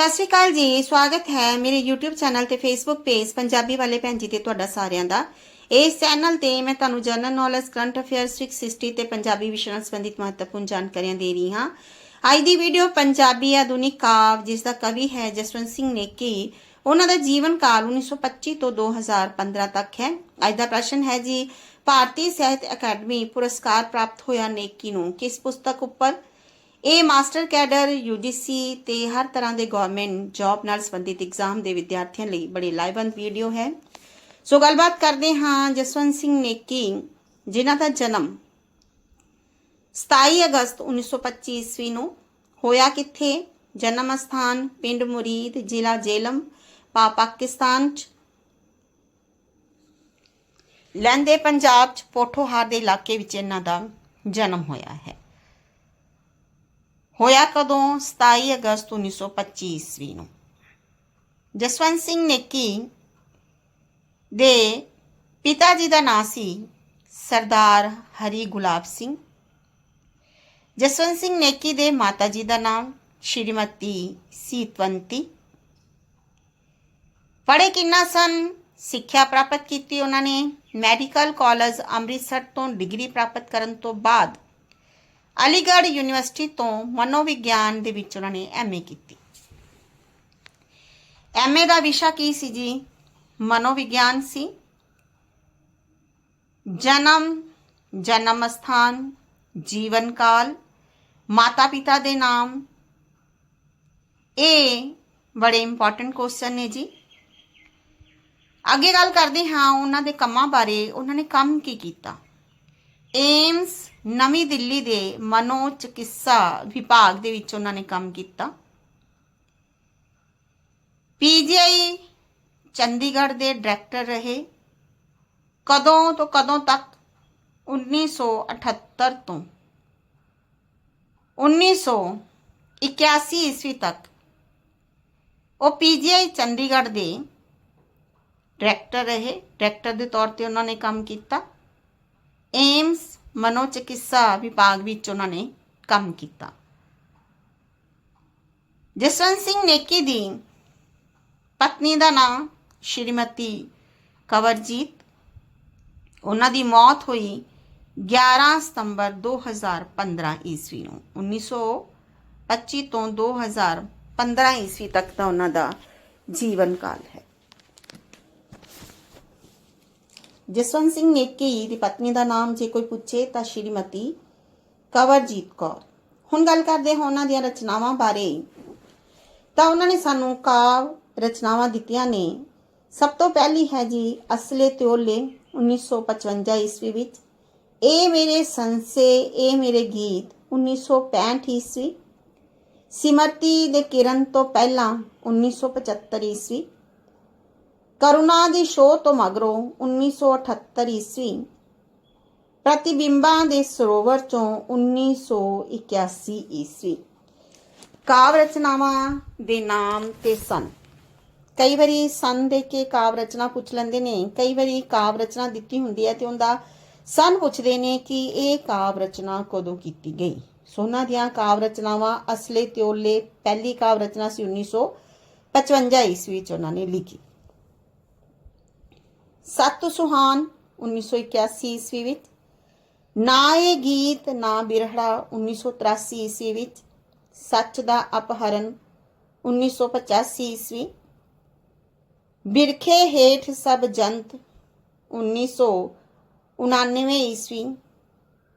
ਸਤਿ ਸ਼੍ਰੀ ਅਕਾਲ ਜੀ, ਸਵਾਗਤ ਹੈ ਮੇਰੇ YouTube ਚੈਨਲ ਤੇ Facebook ਪੇਜ ਪੰਜਾਬੀ ਵਾਲੇ ਭੈਣ ਜੀ ਤੇ ਤੁਹਾਡਾ ਸਾਰਿਆਂ ਦਾ। ਇਸ ਚੈਨਲ ਤੇ ਮੈਂ ਤੁਹਾਨੂੰ ਜਨਰਲ ਨੌਲੇਜ ਕਰੰਟ ਅਫੇਅਰਸ 660 ਤੇ ਪੰਜਾਬੀ ਵਿਸ਼ੇ ਨਾਲ ਸੰਬੰਧਿਤ ਮਹੱਤਵਪੂਰਨ ਜਾਣਕਾਰੀਆਂ ਦੇ ਰਹੀ ਹਾਂ। ਅੱਜ ਦੀ ਵੀਡੀਓ ਪੰਜਾਬੀ ਆਧੁਨਿਕ ਕਾਵ, ਜਿਸ ਦਾ ਕਵੀ ਹੈ ਜਸਵੰਤ ਸਿੰਘ ਨੇਕੀ ਉਹਨਾਂ ਦਾ ਜੀਵਨ ਕਾਲ 1925 ਤੋਂ 2015 ਤੱਕ ਹੈ। ਅੱਜ ਦਾ ਪ੍ਰਸ਼ਨ ਹੈ ਜੀ, ਭਾਰਤੀ ਸਾਹਿਤ ਅਕੈਡਮੀ ਪੁਰਸਕਾਰ ਪ੍ਰਾਪਤ ਹੋਇਆ ਨੇਕੀ ਨੂੰ ਕਿਸ ਪੁਸਤਕ ਉੱਪਰ ਇਹ ਮਾਸਟਰ ਕੈਡਰ ਯੂਜੀਸੀ ਤੇ ਹਰ ਤਰ੍ਹਾਂ ਦੇ ਗਵਰਨਮੈਂਟ ਜੌਬ ਨਾਲ ਸੰਬੰਧਿਤ ਐਗਜ਼ਾਮ ਦੇ ਵਿਦਿਆਰਥੀਆਂ ਲਈ ਬੜੀ ਲਾਹੇਵੰਦ ਵੀਡੀਓ ਹੈ। ਸੋ ਗੱਲਬਾਤ ਕਰਦੇ ਹਾਂ ਜਸਵੰਤ ਸਿੰਘ ਨੇਕੀ, ਜਿਨ੍ਹਾਂ ਦਾ ਜਨਮ 27 ਅਗਸਤ 1925 ਈਸਵੀ ਨੂੰ ਹੋਇਆ ਕਿੱਥੇ? ਜਨਮ ਸਥਾਨ ਪਿੰਡ ਮੁਰੀਦ, ਜ਼ਿਲ੍ਹਾ ਜੇਲਮ ਪਾ ਪਾਕਿਸਤਾਨ ਚ। ਲਹਿੰਦੇ ਪੰਜਾਬ ਚ, ਪੋਠੋਹਾਰ ਦੇ ਇਲਾਕੇ ਵਿੱਚ ਇਹਨਾਂ ਦਾ ਜਨਮ ਹੋਇਆ ਹੈ। ਹੋਇਆ ਕਦੋਂ? 27 ਅਗਸਤ 1925 ਈਸਵੀ ਨੂੰ। ਜਸਵੰਤ ਸਿੰਘ ਨੇਕੀ ਦੇ ਪਿਤਾ ਜੀ ਦਾ ਨਾਂ ਸੀ ਸਰਦਾਰ ਹਰੀ ਗੁਲਾਬ ਸਿੰਘ। ਜਸਵੰਤ ਸਿੰਘ ਨੇਕੀ ਦੇ ਮਾਤਾ ਜੀ ਦਾ ਨਾਮ ਸ਼੍ਰੀਮਤੀ ਸੀਤਵੰਤੀ। ਪੜ੍ਹੇ ਕਿੰਨਾ ਸਨ? ਸਿੱਖਿਆ ਪ੍ਰਾਪਤ ਕੀਤੀ ਉਹਨਾਂ ਨੇ। ਮੈਡੀਕਲ ਕਾਲਜ ਅੰਮ੍ਰਿਤਸਰ ਤੋਂ ਡਿਗਰੀ ਪ੍ਰਾਪਤ ਕਰਨ ਤੋਂ ਬਾਅਦ ਅਲੀਗੜ੍ਹ ਯੂਨੀਵਰਸਿਟੀ ਤੋਂ ਮਨੋਵਿਗਿਆਨ ਦੇ ਵਿੱਚ ਉਹਨਾਂ ਨੇ ਐਮਏ ਕੀਤੀ। ਐਮਏ ਦਾ ਵਿਸ਼ਾ ਕੀ ਸੀ ਜੀ? ਮਨੋਵਿਗਿਆਨ ਸੀ। ਜਨਮ ਜਨਮ ਸਥਾਨ ਜੀਵਨ ਕਾਲ ਮਾਤਾ ਪਿਤਾ ਦੇ ਨਾਮ। ਇਹ ਬੜੇ ਇੰਪੋਰਟੈਂਟ ਕੁਐਸਚਨ ਨੇ ਜੀ। ਅੱਗੇ ਗੱਲ ਕਰਦੇ ਹਾਂ ਉਹਨਾਂ ਦੇ ਕੰਮਾਂ ਬਾਰੇ। ਉਹਨਾਂ ਨੇ ਕੰਮ ਕੀ ਕੀਤਾ? ਏਮਸ ਨਵੀਂ ਦਿੱਲੀ ਦੇ ਮਨੋ ਚਿਕਿਤਸਾ ਵਿਭਾਗ ਦੇ ਵਿੱਚ ਉਹਨਾਂ ਨੇ ਕੰਮ ਕੀਤਾ। ਪੀਜੀਆਈ ਚੰਡੀਗੜ੍ਹ ਦੇ ਡਾਇਰੈਕਟਰ ਰਹੇ। ਕਦੋਂ ਤੋਂ ਕਦੋਂ ਤੱਕ? 1978 ਤੋਂ। 1981 ਈਸਵੀ ਤੱਕ। ਉਹ ਪੀਜੀਆਈ ਚੰਡੀਗੜ੍ਹ ਦੇ ਡਾਇਰੈਕਟਰ ਰਹੇ। ਡਾਇਰੈਕਟਰ ਦੇ ਤੌਰ ਤੇ ਉਹਨਾਂ ਨੇ ਕੰਮ ਕੀਤਾ। ਏਮਸ ਮਨੋਚਿਕਿਤਸਾ ਵਿਭਾਗ ਵਿੱਚ ਉਹਨਾਂ ਨੇ ਕੰਮ ਕੀਤਾ। ਜਸਵੰਤ ਸਿੰਘ ਨੇਕੀ ਦੀ ਪਤਨੀ ਦਾ ਨਾਮ ਸ਼੍ਰੀਮਤੀ ਕਵਰਜੀਤ, ਉਹਨਾਂ ਦੀ ਮੌਤ ਹੋਈ 11 ਸਤੰਬਰ 2015 ਈਸਵੀ ਨੂੰ। 1925 ਤੋਂ 2015 ਈਸਵੀ ਤੱਕ ਦਾ ਉਹਨਾਂ ਦਾ ਜੀਵਨ ਕਾਲ ਹੈ। ਜਸਵੰਤ ਸਿੰਘ ਨੇਕੀ ਦੀ ਪਤਨੀ ਦਾ ਨਾਮ ਜੇ ਕੋਈ ਪੁੱਛੇ ਤਾਂ ਸ਼੍ਰੀਮਤੀ ਕਵਰਜੀਤ ਕੌਰ। ਹੁਣ ਗੱਲ ਕਰਦੇ ਹਾਂ ਉਹਨਾਂ ਦੀਆਂ ਰਚਨਾਵਾਂ ਬਾਰੇ। ਤਾਂ ਉਹਨਾਂ ਨੇ ਸਾਨੂੰ ਕਾਵ ਰਚਨਾਵਾਂ ਦਿੱਤੀਆਂ ਨੇ। ਸਭ ਤੋਂ ਪਹਿਲੀ ਹੈ ਜੀ ਅਸਲੇ ਤਿਓਲੇ 1955 ਈਸਵੀ ਵਿੱਚ। ਇਹ ਮੇਰੇ ਸੰਸੇ, ਇਹ ਮੇਰੇ ਗੀਤ 1965 ਈਸਵੀ। ਸਿਮਰਤੀ ਦੇ ਕਿਰਨ ਤੋਂ ਪਹਿਲਾਂ 1975 ਈਸਵੀ। ਕਰੁਣਾ ਦੀ ਸ਼ੋਅ ਤੋਂ ਮਗਰੋਂ 1978 ਈਸਵੀ ਪ੍ਰਤੀਬਿੰਬਾਂ ਦੇ ਸਰੋਵਰ ਚੋਂ 1981 ਈਸਵੀ। ਕਾਵ ਰਚਨਾਵਾਂ ਦੇ ਨਾਮ ਤੇ ਸਨ। ਕਈ ਵਾਰੀ ਸਨ ਦੇ ਕੇ ਕਾਵ ਰਚਨਾ ਪੁੱਛ ਲੈਂਦੇ ਨੇ, ਕਈ ਵਾਰੀ ਕਾਵ ਰਚਨਾ ਦਿੱਤੀ ਹੁੰਦੀ ਹੈ ਤੇ ਉਹਦਾ ਸਨ ਪੁੱਛਦੇ ਨੇ ਕਿ ਇਹ ਕਾਵ ਰਚਨਾ ਕਦੋਂ ਕੀਤੀ ਗਈ? ਸੋਨਾ ਦੀਆਂ ਕਾਵ ਰਚਨਾਵਾਂ ਅਸਲੇ ਤਿਉਲੇ ਪਹਿਲੀ ਕਾਵ ਰਚਨਾ ਸੀ 1955 ਈਸਵੀ ਚ ਉਹਨਾਂ ਨੇ ਲਿਖੀ। ਸਤ ਸੁਹਾਨ 1981 ਈਸਵੀ ਵਿੱਚ ਨਾ ਇਹ ਗੀਤ ਨਾ ਬਿਰਹੜਾ 1983 ਈਸਵੀ ਵਿੱਚ ਸੱਚ ਦਾ ਅਪਹਰਨ 1985 ਈਸਵੀ ਬਿਰਖੇ ਹੇਠ ਸਭ ਜੰਤ 1999 ਈਸਵੀ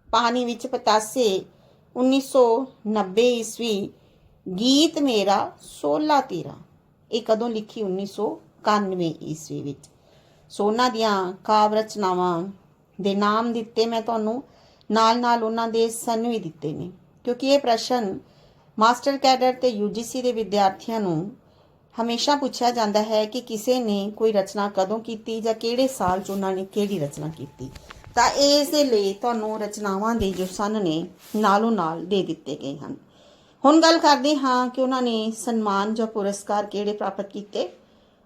ਪਾਣੀ ਵਿੱਚ ਪਤਾਸੇ 1990 ਈਸਵੀ ਗੀਤ ਮੇਰਾ 16 13 ਇਹ ਕਦੋਂ ਲਿਖੀ 1991 ਈਸਵੀ ਵਿੱਚ ਸੋ ਉਹਨਾਂ ਦੀਆਂ ਕਾਵ ਰਚਨਾਵਾਂ ਦੇ ਨਾਮ ਦਿੱਤੇ ਮੈਂ ਤੁਹਾਨੂੰ, ਨਾਲ ਨਾਲ ਉਹਨਾਂ ਦੇ ਸਨ ਵੀ ਦਿੱਤੇ ਨੇ। ਕਿਉਂਕਿ ਇਹ ਪ੍ਰਸ਼ਨ ਮਾਸਟਰ ਕੈਡਰ ਤੇ ਯੂਜੀਸੀ ਦੇ ਵਿਦਿਆਰਥੀਆਂ ਨੂੰ ਹਮੇਸ਼ਾ ਪੁੱਛਿਆ ਜਾਂਦਾ ਹੈ ਕਿ ਕਿਸੇ ਨੇ ਕੋਈ ਰਚਨਾ ਕਦੋਂ ਕੀਤੀ ਜਾਂ ਕਿਹੜੇ ਸਾਲ 'ਚ ਉਹਨਾਂ ਨੇ ਕਿਹੜੀ ਰਚਨਾ ਕੀਤੀ। ਤਾਂ ਇਸ ਦੇ ਲਈ ਤੁਹਾਨੂੰ ਰਚਨਾਵਾਂ ਦੇ ਜੋ ਸਨ ਨੇ, ਨਾਲੋਂ ਨਾਲ ਦੇ ਦਿੱਤੇ ਗਏ ਹਨ। ਹੁਣ ਗੱਲ ਕਰਦੇ ਹਾਂ ਕਿ ਉਹਨਾਂ ਨੇ ਸਨਮਾਨ ਜਾਂ ਪੁਰਸਕਾਰ ਕਿਹੜੇ ਪ੍ਰਾਪਤ ਕੀਤੇ।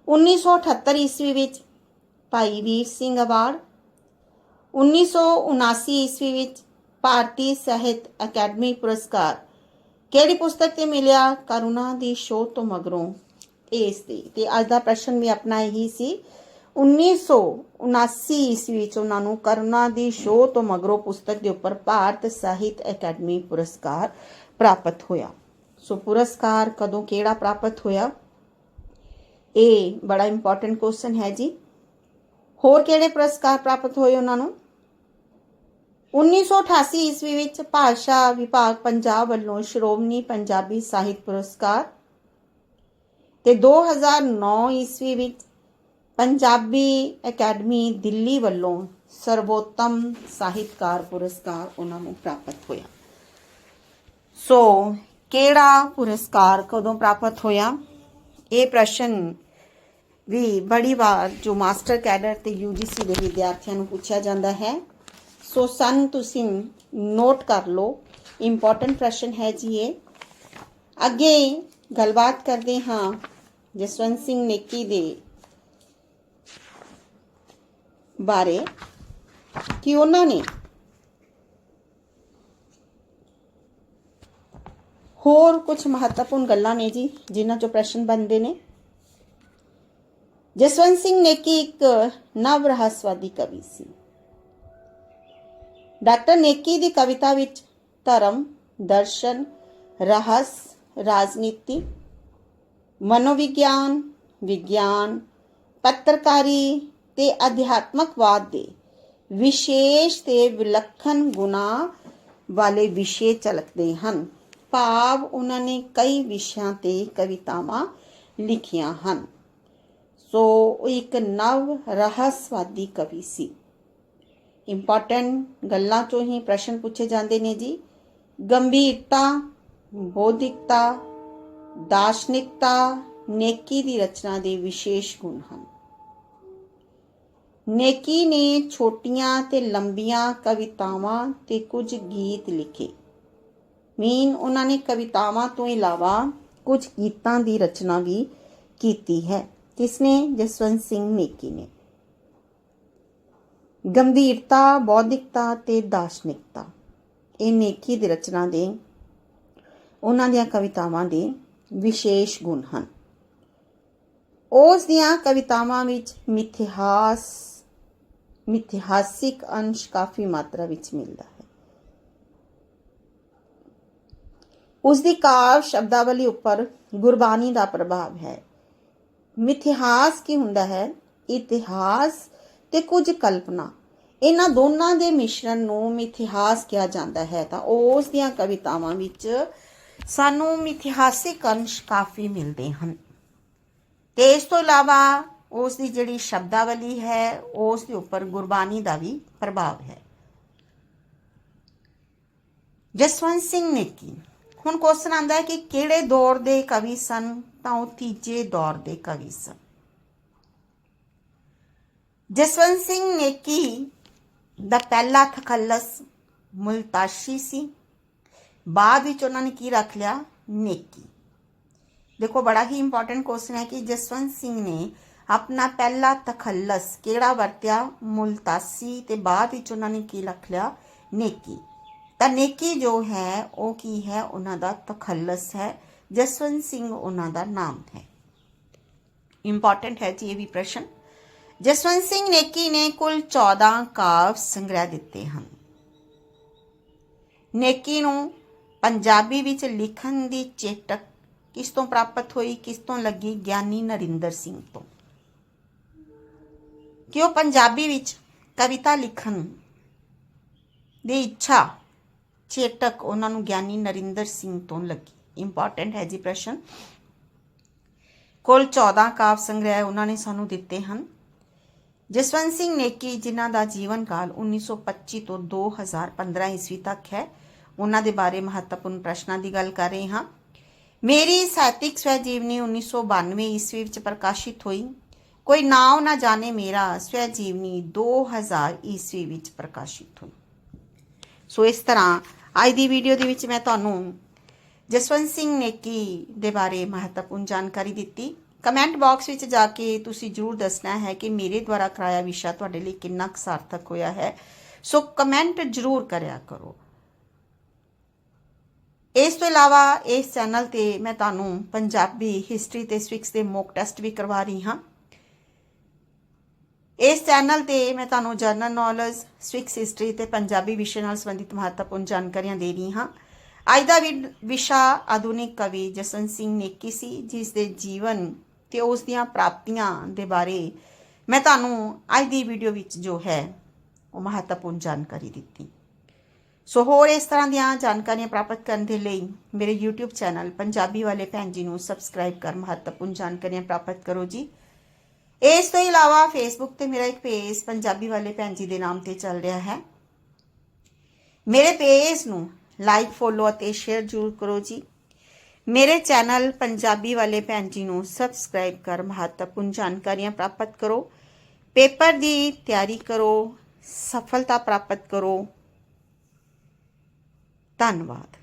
1978 ਈਸਵੀ ਵਿੱਚ ਭਾਈ ਵੀਰ ਸਿੰਘ ਅਵਾਰਡ। 1979 ਈਸਵੀ ਵਿੱਚ ਭਾਰਤੀ ਸਾਹਿਤ ਅਕੈਡਮੀ ਪੁਰਸਕਾਰ। ਕਿਹੜੀ ਪੁਸਤਕ ਤੇ ਮਿਲਿਆ? ਕਰੁਣਾ ਦੀ ਸ਼ੋਅ ਤੋਂ ਮਗਰੋਂ। ਇਸ ਦੇ। ਤੇ ਅੱਜ ਦਾ ਪ੍ਰਸ਼ਨ ਵੀ ਆਪਣਾ ਇਹੀ ਸੀ। 1979 ਈਸਵੀ ਵਿੱਚ ਉਹਨਾਂ ਨੂੰ ਕਰੁਣਾ ਦੀ ਸ਼ੋਅ ਤੋਂ ਮਗਰੋਂ ਪੁਸਤਕ ਦੇ ਉੱਪਰ ਭਾਰਤ ਸਾਹਿਤ ਅਕੈਡਮੀ ਪੁਰਸਕਾਰ ਪ੍ਰਾਪਤ ਹੋਇਆ। ਸੋ ਪੁਰਸਕਾਰ ਕਦੋਂ ਕਿਹੜਾ ਪ੍ਰਾਪਤ ਹੋਇਆ? ਇਹ ਬੜਾ ਇੰਪੋਰਟੈਂਟ ਕੁਐਸਚਨ ਹੈ ਜੀ। ਹੋਰ ਕਿਹੜੇ ਪੁਰਸਕਾਰ ਪ੍ਰਾਪਤ ਹੋਏ ਉਹਨਾਂ ਨੂੰ? 1988 ਈਸਵੀ ਵਿੱਚ ਭਾਸ਼ਾ ਵਿਭਾਗ ਪੰਜਾਬ ਵੱਲੋਂ ਸ਼੍ਰੋਮਣੀ ਪੰਜਾਬੀ ਸਾਹਿਤ ਪੁਰਸਕਾਰ ਤੇ 2009 ਈਸਵੀ ਵਿੱਚ ਪੰਜਾਬੀ ਅਕੈਡਮੀ ਦਿੱਲੀ ਵੱਲੋਂ ਸਰਵੋਤਮ ਸਾਹਿਤਕਾਰ ਪੁਰਸਕਾਰ ਉਹਨਾਂ ਨੂੰ ਪ੍ਰਾਪਤ ਹੋਇਆ। ਸੋ ਕਿਹੜਾ ਪੁਰਸਕਾਰ ਕਦੋਂ ਪ੍ਰਾਪਤ ਹੋਇਆ? ਇਹ ਪ੍ਰਸ਼ਨ ਵੀ ਬੜੀ ਵਾਰ ਜੋ ਮਾਸਟਰ ਕੈਡਰ ਤੇ ਯੂਜੀਸੀ ਦੇ ਵਿਦਿਆਰਥੀਆਂ ਨੂੰ ਪੁੱਛਿਆ ਜਾਂਦਾ ਹੈ, ਸੋ ਸਨ ਤੁਸੀਂ ਨੋਟ ਕਰ ਲਓ ਇੰਪੋਰਟੈਂਟ ਪ੍ਰਸ਼ਨ ਹੈ ਜੀ ਇਹ। ਅੱਗੇ ਗੱਲਬਾਤ ਕਰਦੇ ਹਾਂ ਜਸਵੰਤ ਸਿੰਘ ਨੇਕੀ ਦੇ ਬਾਰੇ, ਕਿ ਉਹਨਾਂ ਨੇ ਹੋਰ ਕੁਝ ਮਹੱਤਵਪੂਰਨ ਗੱਲਾਂ ਨੇ ਜੀ, ਜਿਨ੍ਹਾਂ ਚੋਂ ਪ੍ਰਸ਼ਨ ਬਣਦੇ ਨੇ। ਜਸਵੰਤ ਸਿੰਘ ਨੇਕੀ ਇੱਕ ਨਵ ਰਹੱਸਵਾਦੀ ਕਵੀ ਸੀ? ਡਾਕਟਰ ਨੇਕੀ ਦੀ ਕਵਿਤਾ ਵਿੱਚ ਧਰਮ, ਦਰਸ਼ਨ, ਰਹੱਸ, ਰਾਜਨੀਤੀ, ਮਨੋਵਿਗਿਆਨ, ਵਿਗਿਆਨ, ਪੱਤਰਕਾਰੀ ਤੇ ਅਧਿਆਤਮਕਵਾਦ ਦੇ ਵਿਸ਼ੇਸ਼ ਤੇ ਵਿਲੱਖਣ ਗੁਣਾ ਵਾਲੇ ਵਿਸ਼ੇ ਝਲਕਦੇ ਹਨ। ਭਾਵ ਉਹਨਾਂ ਨੇ ਕਈ ਵਿਸ਼ਿਆਂ ਤੇ ਕਵਿਤਾਵਾਂ ਲਿਖੀਆਂ ਹਨ। ਸੋ ਉਹ ਇੱਕ ਨਵ ਰਹੱਸਵਾਦੀ ਕਵੀ ਸੀ। ਇੰਪੋਰਟੈਂਟ ਗੱਲਾਂ ਤੋਂ ਹੀ ਪ੍ਰਸ਼ਨ ਪੁੱਛੇ ਜਾਂਦੇ ਨੇ ਜੀ। ਗੰਭੀਰਤਾ, ਬੌਧਿਕਤਾ, ਦਾਰਸ਼ਨਿਕਤਾ, ਨੇਕੀ ਦੀ ਰਚਨਾ ਦੇ ਵਿਸ਼ੇਸ਼ ਗੁਣ ਹਨ। ਨੇਕੀ ਨੇ ਛੋਟੀਆਂ ਤੇ ਲੰਬੀਆਂ ਕਵਿਤਾਵਾਂ ਤੇ ਕੁਝ ਗੀਤ ਲਿਖੇ। ਮੀਨ ਉਹਨਾਂ ਨੇ ਕਵਿਤਾਵਾਂ ਤੋਂ ਇਲਾਵਾ ਕੁਝ ਗੀਤਾਂ ਦੀ ਰਚਨਾ ਵੀ ਕੀਤੀ ਹੈ। ਕਿਸਨੇ? ਜਸਵੰਤ ਸਿੰਘ ਨੇਕੀ ਨੇ। ਗੰਭੀਰਤਾ, ਬੌਧਿਕਤਾ ਤੇ ਦਾਰਸ਼ਨਿਕਤਾ। ਇਹ ਨੇਕੀ ਦੀ ਰਚਨਾ ਦੇ, ਉਹਨਾਂ ਦੀਆਂ ਕਵਿਤਾਵਾਂ ਦੇ ਵਿਸ਼ੇਸ਼ ਗੁਣ ਹਨ। ਉਸ ਦੀਆਂ ਕਵਿਤਾਵਾਂ ਵਿੱਚ ਮਿਥਿਹਾਸ, ਮਿਥਿਹਾਸਿਕ ਅੰਸ਼ ਕਾਫੀ ਮਾਤਰਾ ਵਿੱਚ ਮਿਲਦਾ ਹੈ। ਉਸ ਦੀ ਕਾਵ ਸ਼ਬਦਾਵਲੀ ਉੱਪਰ ਗੁਰਬਾਣੀ ਦਾ ਪ੍ਰਭਾਵ ਹੈ। ਮਿਥਿਹਾਸ ਕੀ ਹੁੰਦਾ ਹੈ? ਇਤਿਹਾਸ ਤੇ ਕੁਝ ਕਲਪਨਾ। ਇਹਨਾਂ ਦੋਨਾਂ ਦੇ ਮਿਸ਼ਰਣ ਨੂੰ ਮਿਥਿਹਾਸ ਕਿਹਾ ਜਾਂਦਾ ਹੈ। ਤਾਂ ਉਸ ਦੀਆਂ ਕਵਿਤਾਵਾਂ ਵਿੱਚ ਸਾਨੂੰ ਮਿਥਿਹਾਸਿਕ ਅੰਸ਼ ਕਾਫੀ ਮਿਲਦੇ ਹਨ। ਤੇ ਇਸ ਤੋਂ ਇਲਾਵਾ ਉਸ ਦੀ ਜਿਹੜੀ ਸ਼ਬਦਾਵਲੀ ਹੈ, ਉਸ ਦੇ ਉੱਪਰ ਗੁਰਬਾਣੀ ਦਾ ਵੀ ਪ੍ਰਭਾਵ ਹੈ। ਜਸਵੰਤ ਸਿੰਘ ਨੇਕੀ ਹੁਣ ਕੁਐਸਚਨ ਆਂਦਾ ਹੈ ਕਿ ਕਿਹੜੇ ਦੌਰ ਦੇ ਕਵੀ ਸਨ? ਤਾਂ ਉਹ ਤੀਜੇ ਦੌਰ ਦੇ ਕਵੀ ਸਨ। ਜਸਵੰਤ ਸਿੰਘ ਨੇਕੀ ਦਾ ਪਹਿਲਾ ਤਖੱਲਸ ਮੁਲਤਾਸ਼ੀ ਸੀ। ਬਾਅਦ ਵਿੱਚ ਉਹਨਾਂ ਨੇ ਕੀ ਰੱਖ ਲਿਆ? ਨੇਕੀ। ਦੇਖੋ, ਬੜਾ ਹੀ ਇੰਪੋਰਟੈਂਟ ਕੁਐਸਚਨ ਹੈ ਕਿ ਜਸਵੰਤ ਸਿੰਘ ਨੇ ਆਪਣਾ ਪਹਿਲਾ ਤਖੱਲਸ ਕਿਹੜਾ ਵਰਤਿਆ? ਮੁਲਤਾਸੀ ਤੇ ਬਾਅਦ ਵਿੱਚ ਉਹਨਾਂ ਨੇ ਕੀ ਰੱਖ ਲਿਆ? ਨੇਕੀ। ਤਾਂ ਨੇਕੀ ਜੋ ਹੈ, ਉਹ ਕੀ ਹੈ? ਉਹਨਾਂ ਦਾ ਤਖੱਲਸ ਹੈ। ਜਸਵੰਤ ਸਿੰਘ ਉਹਨਾਂ ਦਾ ਨਾਮ ਹੈ। ਇੰਪੋਰਟੈਂਟ ਹੈ ਜੀ ਇਹ ਵੀ ਪ੍ਰਸ਼ਨ। ਜਸਵੰਤ ਸਿੰਘ ਨੇਕੀ ਨੇ ਕੁੱਲ 14 ਕਾਵ ਸੰਗ੍ਰਹਿ ਦਿੱਤੇ ਹਨ। ਨੇਕੀ ਨੂੰ ਪੰਜਾਬੀ ਵਿੱਚ ਲਿਖਣ ਦੀ ਚੇਤਕ ਕਿਸ ਤੋਂ ਪ੍ਰਾਪਤ ਹੋਈ? ਕਿਸ ਤੋਂ ਲੱਗੀ? ਗਿਆਨੀ ਨਰਿੰਦਰ ਸਿੰਘ ਤੋਂ। ਕਿ ਉਹ ਪੰਜਾਬੀ ਵਿੱਚ ਕਵਿਤਾ ਲਿਖਣ ਦੀ ਇੱਛਾ ਚੇਟਕ ਉਹਨਾਂ ਨੂੰ ਗਿਆਨੀ ਨਰਿੰਦਰ ਸਿੰਘ ਤੋਂ ਲੱਗੀ। ਇੰਪੋਰਟੈਂਟ ਹੈ ਜੀ ਪ੍ਰਸ਼ਨ। ਕੁੱਲ 14 ਕਾਵ ਸੰਗ੍ਰਹਿ ਉਹਨਾਂ ਨੇ ਸਾਨੂੰ ਦਿੱਤੇ ਹਨ। ਜਸਵੰਤ ਸਿੰਘ ਨੇਕੀ, ਜਿਨ੍ਹਾਂ ਦਾ ਜੀਵਨ ਕਾਲ 1925 ਤੋਂ 2015 ਈਸਵੀ ਤੱਕ ਹੈ, ਉਹਨਾਂ ਦੇ ਬਾਰੇ ਮਹੱਤਵਪੂਰਨ ਪ੍ਰਸ਼ਨਾਂ ਦੀ ਗੱਲ ਕਰ ਰਹੇ ਹਾਂ। ਮੇਰੀ ਸਾਹਿਤਿਕ ਸਵੈ ਜੀਵਨੀ 1992 ਈਸਵੀ ਵਿੱਚ ਪ੍ਰਕਾਸ਼ਿਤ ਹੋਈ। ਕੋਈ ਨਾਮ ਨਾ ਜਾਣੇ ਮੇਰਾ ਸਵੈ ਜੀਵਨੀ 2000 ਈਸਵੀ ਵਿੱਚ ਪ੍ਰਕਾਸ਼ਿਤ ਹੋਈ। ਸੋ ਇਸ ਤਰ੍ਹਾਂ ਅੱਜ ਦੀ ਵੀਡੀਓ ਦੇ ਵਿੱਚ ਮੈਂ ਤੁਹਾਨੂੰ ਜਸਵੰਤ ਸਿੰਘ ਨੇਕੀ ਦੇ ਬਾਰੇ ਮਹੱਤਵਪੂਰਨ ਜਾਣਕਾਰੀ ਦਿੱਤੀ। ਕਮੈਂਟ ਬਾਕਸ ਵਿੱਚ ਜਾ ਕੇ ਤੁਸੀਂ ਜਰੂਰ ਦੱਸਣਾ ਹੈ ਕਿ ਮੇਰੇ ਦੁਆਰਾ ਕਰਾਇਆ ਵਿਸ਼ਾ ਤੁਹਾਡੇ ਲਈ ਕਿੰਨਾ ਕੁ ਸਾਰਥਕ ਹੋਇਆ ਹੈ। ਸੋ ਕਮੈਂਟ ਜਰੂਰ ਕਰਿਆ ਕਰੋ। ਇਸ ਤੋਂ ਇਲਾਵਾ ਇਸ ਚੈਨਲ ਤੇ ਮੈਂ ਤੁਹਾਨੂੰ ਪੰਜਾਬੀ ਹਿਸਟਰੀ ਤੇ ਸਵਿਕਸ ਦੇ ਮੌਕ ਟੈਸਟ ਵੀ ਕਰਵਾ ਰਹੀ ਹਾਂ। ਇਸ ਚੈਨਲ ਤੇ ਮੈਂ ਤੁਹਾਨੂੰ ਜਨਰਲ ਨੌਲੇਜ ਸਵਿਕਸ ਹਿਸਟਰੀ ਤੇ ਪੰਜਾਬੀ ਵਿਸ਼ੇ ਨਾਲ ਸੰਬੰਧਿਤ ਮਹੱਤਵਪੂਰਨ ਜਾਣਕਾਰੀਆਂ ਦੇ ਰਹੀ ਹਾਂ। ਅੱਜ ਦਾ ਵਿ- ਵਿਸ਼ਾ ਆਧੁਨਿਕ ਕਵੀ ਜਸਵੰਤ ਸਿੰਘ ਨੇਕੀ ਸੀ, ਜਿਸ ਦੇ ਜੀਵਨ ਤੇ ਉਸ ਦੀਆਂ ਪ੍ਰਾਪਤੀਆਂ ਦੇ ਬਾਰੇ ਮੈਂ ਤੁਹਾਨੂੰ ਅੱਜ ਦੀ ਵੀਡੀਓ ਵਿੱਚ ਜੋ ਹੈ, ਉਹ ਮਹੱਤਵਪੂਰਨ ਜਾਣਕਾਰੀ ਦਿੱਤੀ। ਸੋ ਹੋਰ ਇਸ ਤਰ੍ਹਾਂ ਦੀਆਂ ਜਾਣਕਾਰੀਆਂ ਪ੍ਰਾਪਤ ਕਰਨ ਦੇ ਲਈ ਮੇਰੇ YouTube ਚੈਨਲ ਪੰਜਾਬੀ ਵਾਲੇ ਭੈਣ ਜੀ ਨੂੰ ਸਬਸਕ੍ਰਾਈਬ ਕਰ ਮਹੱਤਵਪੂਰਨ ਜਾਣਕਾਰੀਆਂ ਪ੍ਰਾਪਤ ਕਰੋ ਜੀ। ਇਸ ਤੋਂ ਇਲਾਵਾ ਫੇਸਬੁੱਕ ਤੇ ਮੇਰਾ ਇੱਕ ਪੇਜ ਪੰਜਾਬੀ ਵਾਲੇ ਭੈਣ ਜੀ ਦੇ ਨਾਮ ਤੇ ਚੱਲ ਰਿਹਾ ਹੈ। ਮੇਰੇ ਪੇਜ ਨੂੰ ਲਾਈਕ ਫੋਲੋ ਅਤੇ ਸ਼ੇਅਰ ਜ਼ਰੂਰ ਕਰੋ ਜੀ। ਮੇਰੇ ਚੈਨਲ ਪੰਜਾਬੀ ਵਾਲੇ ਭੈਣ ਜੀ ਨੂੰ ਸਬਸਕ੍ਰਾਈਬ ਕਰ ਮਹੱਤਵਪੂਰਨ ਜਾਣਕਾਰੀਆਂ ਪ੍ਰਾਪਤ ਕਰੋ। ਪੇਪਰ ਦੀ ਤਿਆਰੀ ਕਰੋ, ਸਫਲਤਾ ਪ੍ਰਾਪਤ ਕਰੋ। ਧੰਨਵਾਦ।